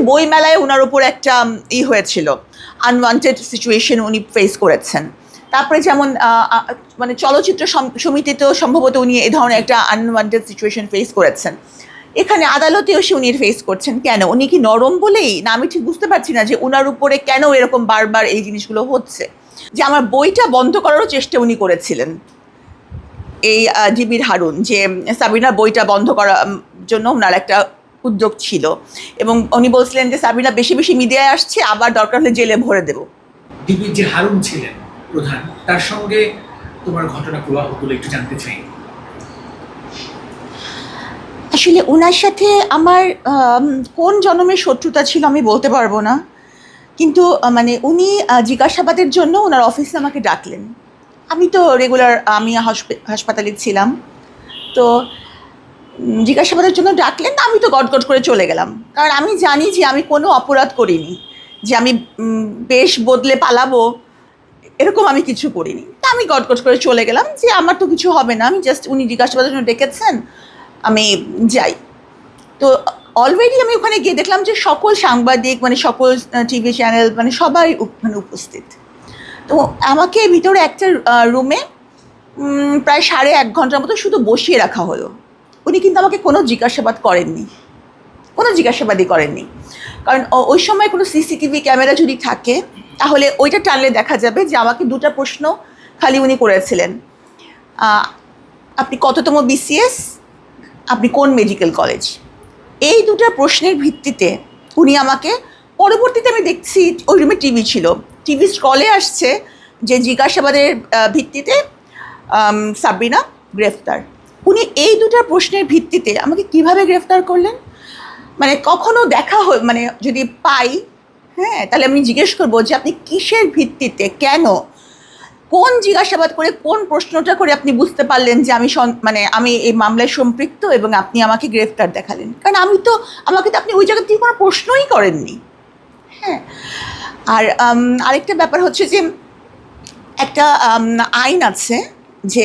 বই মেলায় ওনার উপর একটা ই হয়েছিল আনওয়ান্টেড সিচুয়েশন উনি ফেস করেছেন। তারপরে যেমন মানে চলচ্চিত্র সম- সমিতিতেও সম্ভবত উনি এ ধরনের একটা আনওয়ান্টেড সিচুয়েশন ফেস করেছেন। এখানে আদালতেও সে উনি ফেস করছেন। কেন? উনি কি নরম বলেই? না, আমি ঠিক বুঝতে পারছি না যে ওনার উপরে কেন এরকম বারবার এই জিনিসগুলো হচ্ছে। যে আমার বইটা বন্ধ করারও চেষ্টা উনি করেছিলেন। এই ডিবির হারুন, যে সাবিনার বইটা বন্ধ করার জন্য ওনার একটা উদ্যোগ ছিল। এবং উনি বলছিলেন যে সাবিনা বেশি বেশি মিডিয়ায় আসছে আবার দরকার হলে জেলে ভরে দেবো। ডিবির যে হারুন ছিলেন প্রধান তার সঙ্গে তোমার ঘটনা প্রবাহগুলো একটু জানতে চাই। আসলে ওনার সাথে আমার কোন জন্মের শত্রুতা ছিল আমি বলতে পারব না। কিন্তু মানে উনি জিজ্ঞাসাবাদের জন্য ওনার অফিসে আমাকে ডাকলেন। আমি তো রেগুলার আমি হাসপাতালে ছিলাম। তো জিজ্ঞাসাবাদের জন্য ডাকলেন না আমি তো গটগট করে চলে গেলাম। কারণ আমি জানি যে আমি কোনো অপরাধ করিনি, যে আমি বেশ বদলে পালাবো, এরকম আমি কিছু করিনি। তা আমি গটগট করে চলে গেলাম যে আমার তো কিছু হবে না, আমি জাস্ট উনি জিজ্ঞাসাবাদের জন্য ডেকেছেন, আমি যাই। তো অলরেডি আমি ওখানে গিয়ে দেখলাম যে সকল সাংবাদিক মানে সকল টিভি চ্যানেল মানে সবাই মানে উপস্থিত। তো আমাকে ভিতরে একটা রুমে প্রায় সাড়ে এক ঘণ্টার মতো শুধু বসিয়ে রাখা হলো। উনি কিন্তু আমাকে কোনো জিজ্ঞাসাবাদ করেননি। কোনো জিজ্ঞাসাবাদই করেননি। কারণ ওই সময় কোনো সিসিটিভি ক্যামেরা যদি থাকে, তাহলে ওইটা টানলে দেখা যাবে যে আমাকে দুটো প্রশ্ন খালি উনি করেছিলেন। আপনি কততম বিসিএস আপনি কোন মেডিকেল কলেজ? এই দুটো প্রশ্নের ভিত্তিতে উনি আমাকে, পরবর্তীতে আমি দেখছি ওই রুমে টিভি ছিল। টিভি স্ক্রলে আসছে যে জিজ্ঞাসাবাদের ভিত্তিতে সাবরিনা গ্রেফতার। উনি এই দুটো প্রশ্নের ভিত্তিতে আমাকে কীভাবে গ্রেফতার করলেন? মানে কখনো দেখা হয় মানে যদি পাই হ্যাঁ তাহলে আমি জিজ্ঞেস করব যে আপনি কিসের ভিত্তিতে, কেন? কোন জিজ্ঞাসাবাদ করে, কোন প্রশ্নটা করে আপনি বুঝতে পারলেন যে আমি মানে আমি এই মামলায় সম্পৃক্ত এবং আপনি আমাকে গ্রেফতার দেখালেন? কারণ আমি তো, আমাকে তো আপনি ওই জায়গা থেকে কোনো প্রশ্নই করেননি। হ্যাঁ আর আরেকটা ব্যাপার হচ্ছে যে একটা আইন আছে যে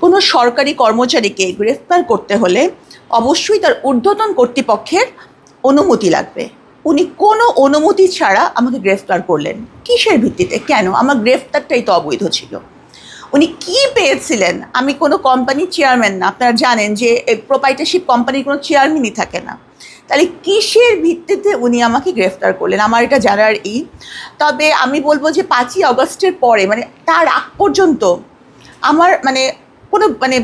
কোনো সরকারি কর্মচারীকে গ্রেফতার করতে হলে অবশ্যই তার ঊর্ধ্বতন কর্তৃপক্ষের অনুমতি লাগবে। উনি কোনো অনুমতি ছাড়া আমাকে গ্রেফতার করলেন। কিসের ভিত্তিতে? কেন? আমার গ্রেফতারটাই তো অবৈধ ছিল। উনি কি পেয়েছিলেন? আমি কোনো কোম্পানির চেয়ারম্যান না। আপনারা জানেন যে প্রোপাইটারশিপ কোম্পানির কোনো চেয়ারম্যানই থাকে না। তাহলে কিসের ভিত্তিতে উনি আমাকে গ্রেফতার করলেন? আমার এটা জানার ই। তবে আমি বলব যে পাঁচই অগস্টের পরে মানে তার আগ পর্যন্ত আমার মানে কোনো মানে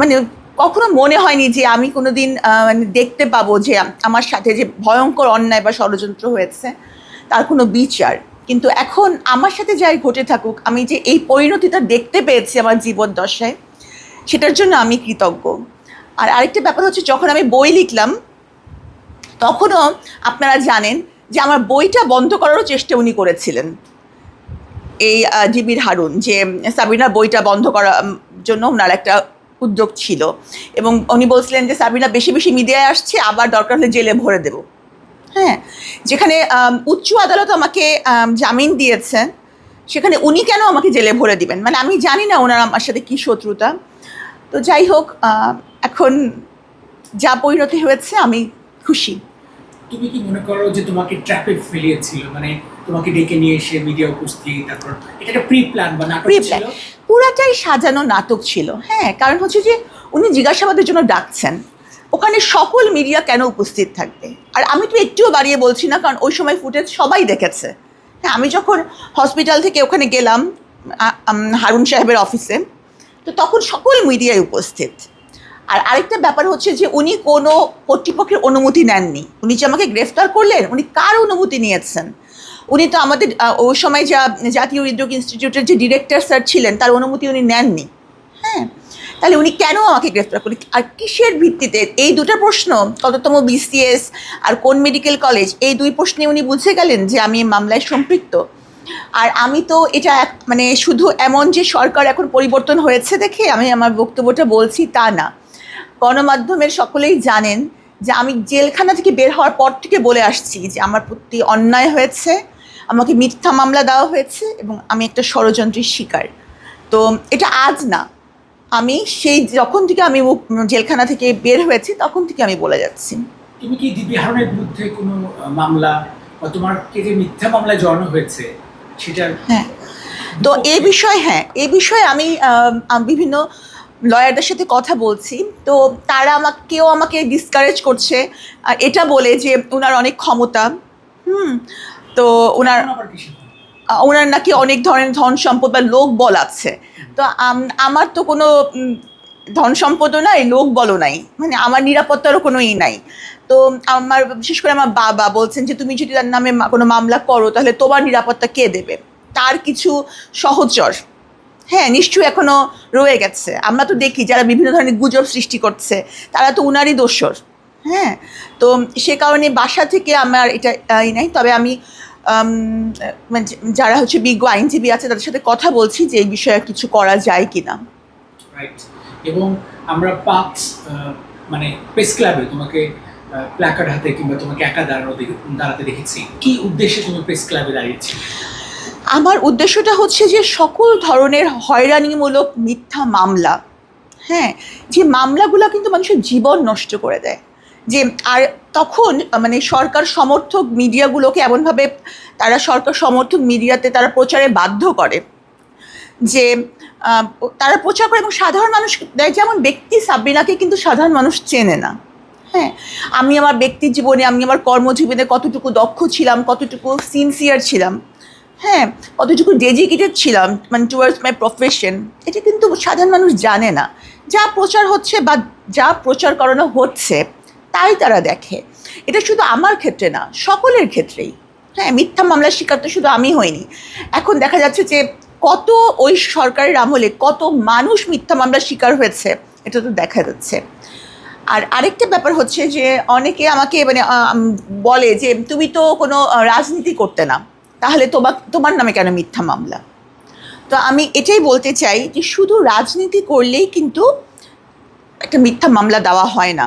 মানে কখনো মনে হয়নি যে আমি কোনো দিন মানে দেখতে পাবো যে আমার সাথে যে ভয়ঙ্কর অন্যায় বা ষড়যন্ত্র হয়েছে, তার কোনো বিচার। কিন্তু এখন আমার সাথে যাই ঘটে থাকুক, আমি যে এই পরিণতিটা দেখতে পেয়েছি আমার জীবন দশায়, সেটার জন্য আমি কৃতজ্ঞ। আর আরেকটা ব্যাপার হচ্ছে, যখন আমি বই লিখলাম, তখনও আপনারা জানেন যে আমার বইটা বন্ধ করারও চেষ্টা উনি করেছিলেন। এই জিবির হারুন যে সাবিনার বইটা বন্ধ করার জন্য ওনার একটা উদ্যোগ ছিল। এবং উনি বলছিলেন যে, সাবিনা, বেশি বেশি মিডিয়ায় আসছে, আবার দরকার হলে জেলে ভরে দেব। হ্যাঁ যেখানে উচ্চ আদালত আমাকে জামিন দিয়েছেন, সেখানে উনি কেন আমাকে জেলে ভরে দিবেন? মানে আমি জানি না ওনার আমার সাথে কী শত্রুতা। তো যাই হোক এখন যা পরিণতি হয়েছে, আমি খুশি। তুমি কি মনে করো যে তোমাকে ট্র্যাপে ফেলিয়েছিল? মানে তোমাকে ডেকে নিয়ে এসে মিডিয়া উপস্থিত তারপর এটা একটা প্রি প্ল্যান বা নাটক ছিল? পুরাটাই সাজানো নাটক ছিল হ্যাঁ। কারণ হচ্ছে যে উনি জিজ্ঞাসাবাদের জন্য ডাকছেন। ওখানে সকল মিডিয়া কেন উপস্থিত থাকবে? আর আমি তো একটুও বাড়িয়ে বলছি না কারণ ওই সময় ফুটেজ সবাই দেখেছে। হ্যাঁ আমি যখন হসপিটাল থেকে ওখানে গেলাম হারুন সাহেবের অফিসে তো তখন সকল মিডিয়ায় উপস্থিত। আর আরেকটা ব্যাপার হচ্ছে যে উনি কোনো কর্তৃপক্ষের অনুমতি নেননি। উনি যে আমাকে গ্রেফতার করলেন, উনি কার অনুমতি নিয়েছেন? উনি তো আমাদের ওই সময় যা জাতীয় উদ্যোগ ইনস্টিটিউটের যে ডিরেক্টর স্যার ছিলেন, তার অনুমতি উনি নেননি। হ্যাঁ তাহলে উনি কেন আমাকে গ্রেফতার করলেন আর কিসের ভিত্তিতে? এই দুটো প্রশ্ন, কততম বিসিএস আর কোন মেডিকেল কলেজ, এই দুই প্রশ্নে উনি বুঝে গেলেন যে আমি মামলায় সম্পৃক্ত। আর আমি তো এটা মানে শুধু এমন যে সরকার এখন পরিবর্তন হয়েছে দেখে আমি আমার বক্তব্যটা বলছি তা না। গণমাধ্যমের সকলেই জানেন যে আমি জেলখানা থেকে বের হওয়ার পর থেকে বলে আসছি যে আমার প্রতি অন্যায় হয়েছে আমাকে মিথ্যা মামলা দেওয়া হয়েছে এবং আমি একটা ষড়যন্ত্রের শিকার। তো এটা আজ না। আমি সেই যখন থেকে আমি জেলখানা থেকে বের হয়েছি তখন থেকে আমি বলে যাচ্ছি। তুমি কি দিব্যি হারনের বিরুদ্ধে কোনো মামলা বা তোমার কে যে মিথ্যা মামলায় জড়ানো হয়েছে সেটার হ্যাঁ। তো এই বিষয়ে হ্যাঁ এই বিষয়ে আম বিভিন্ন লয়ারদের সাথে কথা বলছি তো তারা আমাকে কেউ আমাকে ডিসকারেজ করছে এটা বলে যে ওনার অনেক ক্ষমতা হুম তো ওনার ওনার নাকি অনেক ধরনের ধন সম্পদ বা লোক বল আছে। তো আমার তো কোনো ধন সম্পদও নাই লোক বলও নাই মানে আমার নিরাপত্তারও কোনো ই নাই। তো আমার বিশেষ করে আমার বাবা বলছেন যে তুমি যদি তার নামে কোনো মামলা করো তাহলে তোমার নিরাপত্তা কে দেবে? তার কিছু সহচর হ্যাঁ নিশ্চয়ই এখনও রয়ে গেছে। আমরা তো দেখি যারা বিভিন্ন ধরনের গুজব সৃষ্টি করছে, তারা তো উনারই দোষর হ্যাঁ তো সে কারণে বাসা থেকে আমার এটা ই নাই। তবে আমি মানে যারা হচ্ছে বিজ্ঞ আইনজীবী আছে, তাদের সাথে কথা বলছি যে এই বিষয়ে কিছু করা যায় কিনা। রাইট এবং আমরা পাক্স মানে প্রেস ক্লাবে তোমাকে প্ল্যাকার্ড হাতে কিংবা তোমাকে একা দাঁড়ানো দাঁড়াতে দেখেছি। কি উদ্দেশ্যে তুমি প্রেস ক্লাবে দাঁড়িয়েছি আমার উদ্দেশ্যটা হচ্ছে যে সকল ধরনের হয়রানিমূলক মিথ্যা মামলা হ্যাঁ যে মামলাগুলো কিন্তু মানুষের জীবন নষ্ট করে দেয়। যে আর তখন মানে সরকার সমর্থক মিডিয়াগুলোকে এমনভাবে, তারা সরকার সমর্থক মিডিয়াতে তারা প্রচারে বাধ্য করে যে তারা প্রচার করে এবং সাধারণ মানুষ দেয়। যেমন ব্যক্তি সাবিনাকে কিন্তু সাধারণ মানুষ চেনে না হ্যাঁ। আমি আমার ব্যক্তি জীবনে আমি আমার কর্মজীবনে কতটুকু দক্ষ ছিলাম, কতটুকু সিনসিয়ার ছিলাম হ্যাঁ কতটুকু ডেডিকেটেড ছিলাম মানে টুয়ার্ডস মাই প্রফেশন এটা কিন্তু সাধারণ মানুষ জানে না। যা প্রচার হচ্ছে বা যা প্রচার করানো হচ্ছে, তাই তারা দেখে। এটা শুধু আমার ক্ষেত্রে না, সকলের ক্ষেত্রেই। হ্যাঁ মিথ্যা মামলার শিকার তো শুধু আমি হইনি। এখন দেখা যাচ্ছে যে কত ওই সরকারের আমলে কত মানুষ মিথ্যা মামলার শিকার হয়েছে, এটা তো দেখা যাচ্ছে। আর আরেকটা ব্যাপার হচ্ছে যে অনেকে আমাকে মানে বলে যে তুমি তো কোনো রাজনীতি করতে না। তাহলে তোমার তোমার নামে কেন মিথ্যা মামলা? তো আমি এটাই বলতে চাই যে শুধু রাজনীতি করলেই কিন্তু একটা মিথ্যা মামলা দেওয়া হয় না।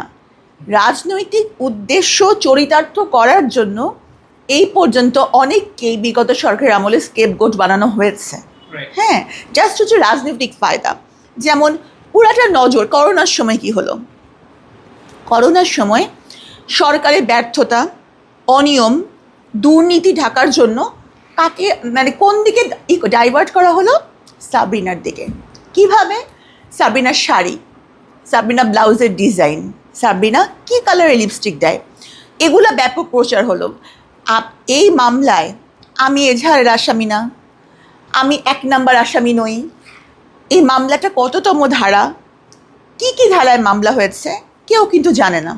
রাজনৈতিক উদ্দেশ্য চরিতার্থ করার জন্য এই পর্যন্ত অনেককেই বিগত সরকারের আমলে স্কেপগোট বানানো হয়েছে। হ্যাঁ জাস্ট হচ্ছে রাজনৈতিক ফায়দা। যেমন পুরাটা নজর করোনার সময় কি হলো? করোনার সময় সরকারের ব্যর্থতা অনিয়ম দুর্নীতি ঢাকার জন্য কাকে মানে কোন দিকে ডাইভার্ট করা হলো? সাবরিনার দিকে। কীভাবে? সাবরিনার শাড়ি সাবরিনা ব্লাউজের ডিজাইন সাবরিনা কী কালারের লিপস্টিক দেয়? এগুলো ব্যাপক প্রচার হলো। আপ এই মামলায় আমি এজাহারের আসামি না। আমি এক নাম্বার আসামি নই। এই মামলাটা কততম ধারা? কি কি ধারায় মামলা হয়েছে? কেউ কিন্তু জানে না।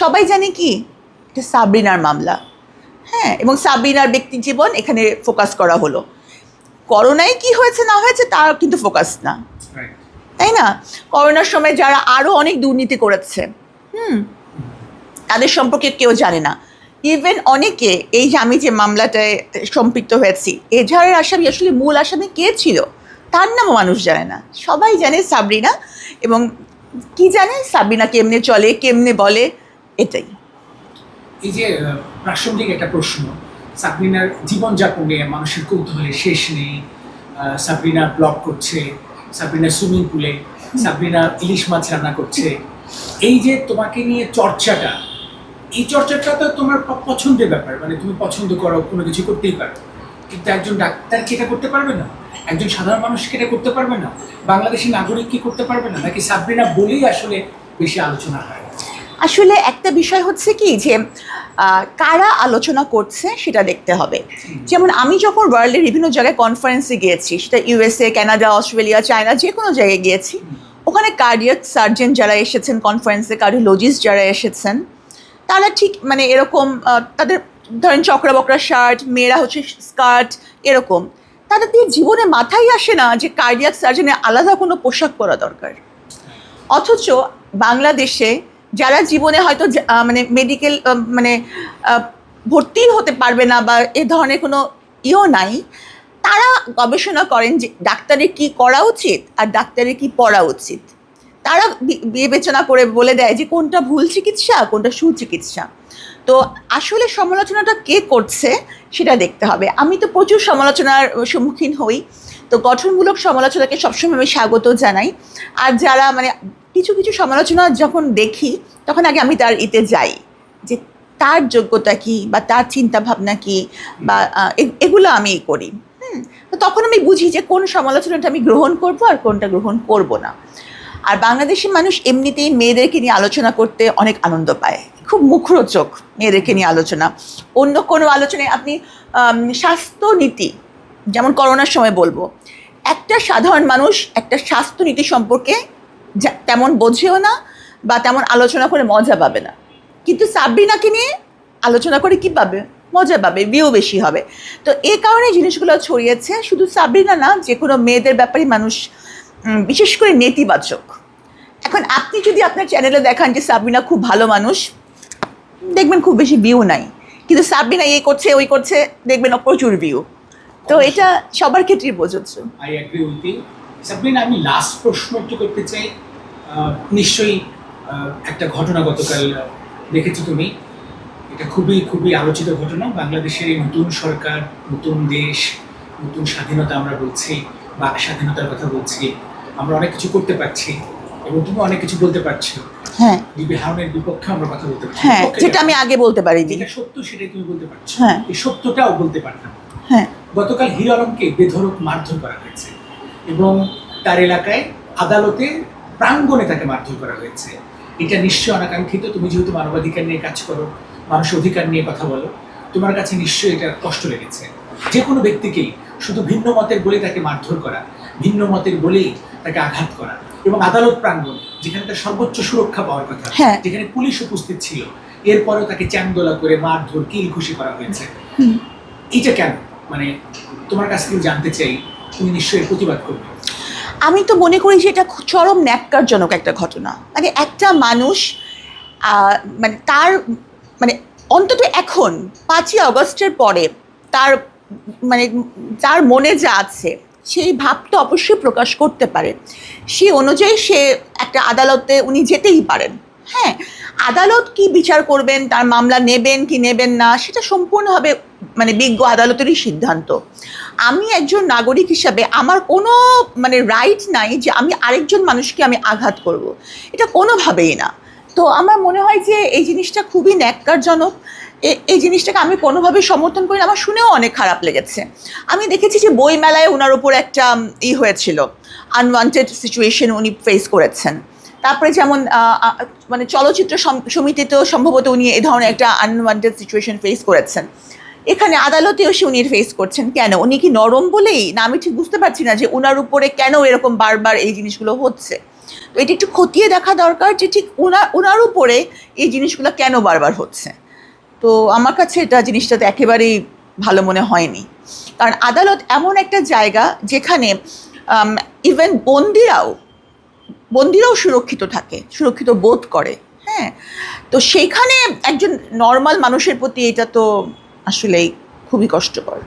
সবাই জানে কি? এটা সাবরিনার মামলা। হ্যাঁ এবং সাবিনার ব্যক্তি জীবন এখানে ফোকাস করা হলো। করোনায় কি হয়েছে না হয়েছে তার কিন্তু ফোকাস না। তাই না? করোনার সময় যারা আরও অনেক দুর্নীতি করেছে হুম তাদের সম্পর্কে কেউ জানে না। ইভেন অনেকে এই যে আমি যে মামলাটায় সম্পৃক্ত হয়েছি এজাহারের আসামি আসলে মূল আসামি কে ছিল? তার নামও মানুষ জানে না। সবাই জানে সাবরিনা এবং কি জানে সাবরিনা কেমনে চলে কেমনে বলে এটাই। এই যে প্রাসঙ্গিক একটা প্রশ্ন, সাবরিনার জীবনযাপনে নিয়ে মানুষের কৌতূহলের শেষ নেই সাবরিনা ব্লগ করছে, সাবরিনা সুইমিং পুলে, সাবরিনা ইলিশ মাছ রান্না করছে। এই যে তোমাকে নিয়ে চর্চাটা, এই চর্চাটা তো তোমার পছন্দের ব্যাপার মানে তুমি পছন্দ করো, কোনো কিছু করতেই পারো। কিন্তু একজন ডাক্তার কি এটা করতে পারবে না? একজন সাধারণ মানুষ কি এটা করতে পারবে না? বাংলাদেশি নাগরিক কি করতে পারবে না? নাকি সাবরিনা বলেই আসলে বেশি আলোচনা হয়? আসলে একটা বিষয় হচ্ছে কি যে কারা আলোচনা করছে সেটা দেখতে হবে। যেমন আমি যখন ওয়ার্ল্ডের বিভিন্ন জায়গায় কনফারেন্সে গিয়েছি সেটা ইউএসএ কানাডা অস্ট্রেলিয়া চায়না যে কোনো জায়গায় গিয়েছি ওখানে কার্ডিয়াক সার্জন যারা এসেছেন কনফারেন্সে কার্ডিওলজিস্ট যারা এসেছেন তারা ঠিক মানে এরকম তাদের ধরেন চক্রা বকরা শার্ট মেয়েরা হচ্ছে স্কার্ট এরকম। তাদের দিয়ে জীবনে মাথায় আসে না যে কার্ডিয়াক সার্জনের আলাদা কোনো পোশাক পরা দরকার। অথচ বাংলাদেশে যারা জীবনে হয়তো মানে মেডিকেল মানে ভর্তি হতে পারবে না বা এ ধরনের কোনো ইও নাই, তারা গবেষণা করেন যে ডাক্তারের কি করা উচিত আর ডাক্তারের কি পড়া উচিত। তারা বিবেচনা করে বলে দেয় যে কোনটা ভুল চিকিৎসা, কোনটা সুচিকিৎসা। তো আসলে সমালোচনাটা কে করছে সেটা দেখতে হবে। আমি তো প্রচুর সমালোচনার সম্মুখীন হই। তো গঠনমূলক সমালোচনাকে সবসময় আমি স্বাগত জানাই। আর যারা মানে কিছু কিছু সমালোচনা যখন দেখি তখন আগে আমি তার ইতে যাই। যে তার যোগ্যতা কি বা তার চিন্তা ভাবনা কি বা এগুলো আমি করি। হুম? তো তখন আমি বুঝি যে কোন সমালোচনাটা আমি গ্রহণ করব আর কোনটা গ্রহণ করব না। আর বাংলাদেশের মানুষ এমনিতেই মেয়েদেরকে নিয়ে আলোচনা করতে অনেক আনন্দ পায়। খুব মুখরোচক মেয়েদেরকে নিয়ে আলোচনা। অন্য কোনো আলোচনায় আপনি আম, স্বাস্থ্যনীতি যেমন করোনার সময় বলব, একটা সাধারণ মানুষ একটা স্বাস্থ্যনীতি সম্পর্কে তেমন বোঝেও না বা তেমন আলোচনা করে মজা পাবে না। কিন্তু সাবরিনাকে নিয়ে আলোচনা করে কি পাবে? মজা পাবে ভিউ বেশি হবে। তো এই কারণে জিনিসগুলো ছড়িয়েছে, শুধু সাবরিনা না যে কোনো মেয়েদের ব্যাপারে মানুষ বিশেষ করে নেতিবাচক। এখন আপনি যদি আপনার চ্যানেলে দেখান যে সাবরিনা খুব ভালো মানুষ, দেখবেন খুব বেশি ভিউ নাই। কিন্তু সাবরিনা এই করছে, ওই করছে, দেখবেন প্রচুর ভিউ তো এটা সবার ক্ষেত্রেই প্রযোজ্য। I agree with you Sabrina আমি লাস্ট প্রশ্ন একটু করতে চাই। নিশ্চয়ই একটা ঘটনা গতকাল দেখেছ তুমি। এটা খুবই খুবই আলোচিত ঘটনা। বাংলাদেশের এই নতুন সরকার নতুন দেশ নতুন স্বাধীনতা আমরা বলছি বা স্বাধীনতার কথা বলছি আমরা অনেক কিছু করতে পারছি এবং তুমি অনেক কিছু বলতে পারছ। হ্যাঁ। ডিবি হারুনের বিপক্ষে আমরা কথা বলতে পারছি। হ্যাঁ যেটা আমি আগে বলতে পারিনি। যেটা সত্য সেটাই তুমি বলতে পারছ। হ্যাঁ। এই সত্যটাও বলতে পারতাম। হ্যাঁ। গতকাল হিরো আলমকে বেধরক মারধর করা হয়েছে এবং তার এলাকায় আদালতে প্রাঙ্গণে তাকে মারধর করা হয়েছে। এটা নিশ্চয় অনাকাঙ্ক্ষিত। তুমি যেহেতু মানবাধিকার নিয়ে কাজ করো মানুষ অধিকার নিয়ে কথা বলো তোমার কাছে নিশ্চয়ই এটা কষ্ট লেগেছে। যে কোনো ব্যক্তিকেই শুধু ভিন্ন মতের বলে তাকে মারধর করা ভিন্ন মতের বলেই তাকে আঘাত করা এবং আদালত প্রাঙ্গণ যেখানে তার সর্বোচ্চ সুরক্ষা পাওয়ার কথা হ্যাঁ। যেখানে পুলিশ উপস্থিত ছিল এরপরেও তাকে চ্যাংদোলা করে মারধর কিল খুশি করা হয়েছে। এটা কেন? মানে তোমার কাছ থেকে জানতে চাই, তুমি নিশ্চয়ই প্রতিবাদ করবে। আমি তো মনে করি যে এটা চরম ন্যাক্কারজনক একটা ঘটনা। মানে একটা মানুষ মানে তার মানে অন্তত এখন, পাঁচই অগস্টের পরে তার মানে তার মনে যা আছে, সেই ভাবটা অবশ্যই প্রকাশ করতে পারে। সেই অনুযায়ী সে একটা আদালতে উনি যেতেই পারেন। হ্যাঁ আদালত কি বিচার করবেন, তার মামলা নেবেন কি নেবেন না, সেটা সম্পূর্ণভাবে মানে বিজ্ঞ আদালতেরই সিদ্ধান্ত। আমি একজন নাগরিক হিসাবে আমার কোনো মানে রাইট নাই যে আমি আরেকজন মানুষকে আমি আঘাত করব। এটা কোনোভাবেই না। তো আমার মনে হয় যে এই জিনিসটা খুবই ন্যাক্কারজনক। এই জিনিসটাকে আমি কোনোভাবে সমর্থন করি না। আমার শুনেও অনেক খারাপ লেগেছে। আমি দেখেছি যে বই মেলায় ওনার ওপর একটা ই হয়েছিল। আনওয়ান্টেড সিচুয়েশন উনি ফেস করেছেন। তারপরে যেমন মানে চলচ্চিত্র সম- সমিতিতেও সম্ভবত উনি এই ধরনের একটা আনওয়ান্টেড সিচুয়েশন ফেস করেছেন। এখানে আদালতেও সে উনি ফেস করছেন। কেন? উনি কি নরম বলেই? না, আমি ঠিক বুঝতে পারছি না যে ওনার উপরে কেন এরকম বারবার এই জিনিসগুলো হচ্ছে। তো এটি একটু খতিয়ে দেখা দরকার যে ঠিক ওনার ওনার উপরে এই জিনিসগুলো কেন বারবার হচ্ছে। তো আমার কাছে এটা জিনিসটাতে একেবারেই ভালো মনে হয়নি। কারণ আদালত এমন একটা জায়গা যেখানে ইভেন বন্দিরাও বন্দিরাও সুরক্ষিত থাকে, সুরক্ষিত বোধ করে হ্যাঁ? তো সেখানে একজন নর্মাল মানুষের প্রতি এটা তো আসলেই খুবই কষ্টকর।